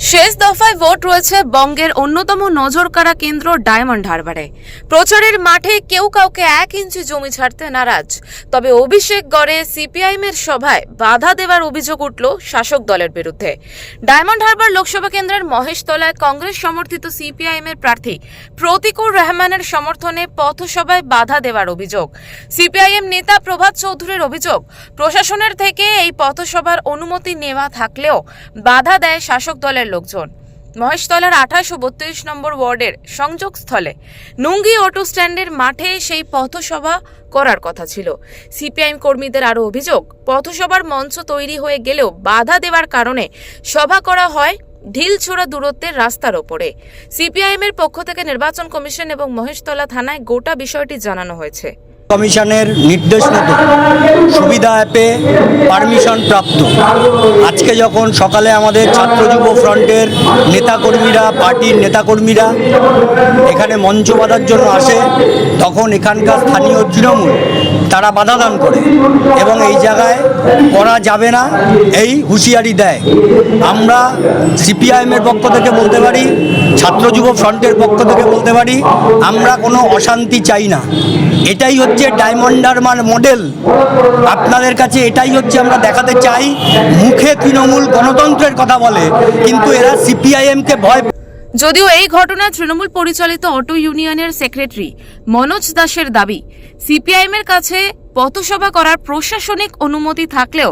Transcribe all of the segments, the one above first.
শেষ দফায় ভোট রয়েছে বঙ্গের অন্যতম নজরকাড়া কেন্দ্র ডায়মন্ড হারবারে। প্রচারের মাঠে কেউ কাউকে এক ইঞ্চি জমি ছাড়তে নারাজ। তবে অভিষেক গড়ে সিপিআইএম এর সভায় বাধা দেওয়ার অভিযোগ উঠল শাসক দলের বিরুদ্ধে। ডায়মন্ড হারবার লোকসভা কেন্দ্রের মহেশতলায় কংগ্রেস সমর্থিত সিপিআইএম এর প্রার্থী প্রতিকুর রহমানের সমর্থনে পথসভায় বাধা দেওয়ার অভিযোগ। সিপিআইএম নেতা প্রভাত চৌধুরীর অভিযোগ, প্রশাসনের থেকে এই পথসভার অনুমতি নেওয়া থাকলেও বাধা দেয় শাসক দলের লোকজন। মহেশতলার আঠাশ ও বত্রিশ নম্বর ওয়ার্ডের সংযোগস্থলে নুঙ্গি অটো স্ট্যান্ডের মাঠে সেই পথসভা করার কথা ছিল। সিপিআইএম কর্মীদের আরও অভিযোগ, পথসভার মঞ্চ তৈরি হয়ে গেলেও বাধা দেওয়ার কারণে সভা করা হয় ঢিলছোড়া দূরত্বের রাস্তার ওপরে। সিপিআইএম এর পক্ষ থেকে নির্বাচন কমিশন এবং মহেশতলা থানায় গোটা বিষয়টি জানানো হয়েছে। কমিশনের নির্দেশ মতো সুবিধা অ্যাপে পারমিশন প্রাপ্ত। আজকে যখন সকালে আমাদের ছাত্র যুব ফ্রন্টের নেতাকর্মীরা, পার্টির নেতাকর্মীরা এখানে মঞ্চ বাঁধার জন্য আসে, তখন এখানকার স্থানীয় তৃণমূল তারা বাধা দান করে এবং এই জায়গায় করা যাবে না, এই হুঁশিয়ারি দেয়। আমরা সিপিআইএমের পক্ষ থেকে বলতে পারি, ছাত্র যুব ফ্রন্টের পক্ষ থেকে বলতে পারি, আমরা কোনো অশান্তি চাই না। এটাই হচ্ছে ডায়মন্ডার মান মডেল। আপনাদের কাছে এটাই হচ্ছে আমরা দেখাতে চাই, মুখে তৃণমূল গণতন্ত্রের কথা বলে কিন্তু এরা সিপিআইএমকে ভয় যদিও এই ঘটনায় তৃণমূল পরিচালিত অটো ইউনিয়নের সেক্রেটারি মনোজ দাসের দাবি সিপিআইএম এর কাছে পথসভা করার প্রশাসনিক অনুমতি থাকলেও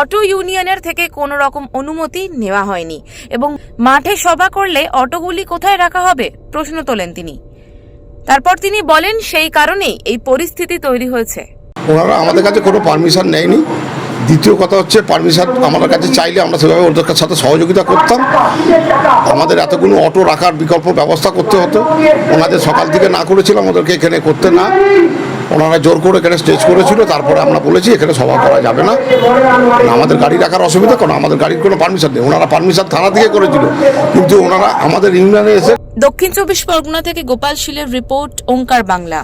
অটো ইউনিয়নের থেকে কোনো রকম অনুমতি নেওয়া হয়নি এবং মাঠে সভা করলে অটোগুলি কোথায় রাখা হবে প্রশ্ন তোলেন তিনি। তারপর তিনি বলেন সেই কারণেই এই পরিস্থিতি তৈরি হয়েছে। ওনারা আমাদের কাছে কোনো পারমিশন নেয়নি। দ্বিতীয় কথা হচ্ছে পারমিশন আমাদের কাছে চাইলে আমরা সেভাবে ওদের সাথে সহযোগিতা করতাম। আমাদের এতগুলো অটো রাখার বিকল্প ব্যবস্থা করতে হতো। ওনাদের সকাল থেকে না করেছিলাম, ওদেরকে এখানে করতে না। ওনারা জোর করে এখানে স্টেজ করেছিল, তারপরে আমরা বলেছি এখানে সভা করা যাবে না, আমাদের গাড়ি রাখার অসুবিধা কোনো, আমাদের গাড়ির কোনো পারমিশন নেই। ওনারা পারমিশন থানা থেকে করেছিল, কিন্তু ওনারা আমাদের ইউনিয়নে এসে দক্ষিণ চব্বিশ পরগনা থেকে গোপাল শীলের রিপোর্ট, ওঙ্কার বাংলা।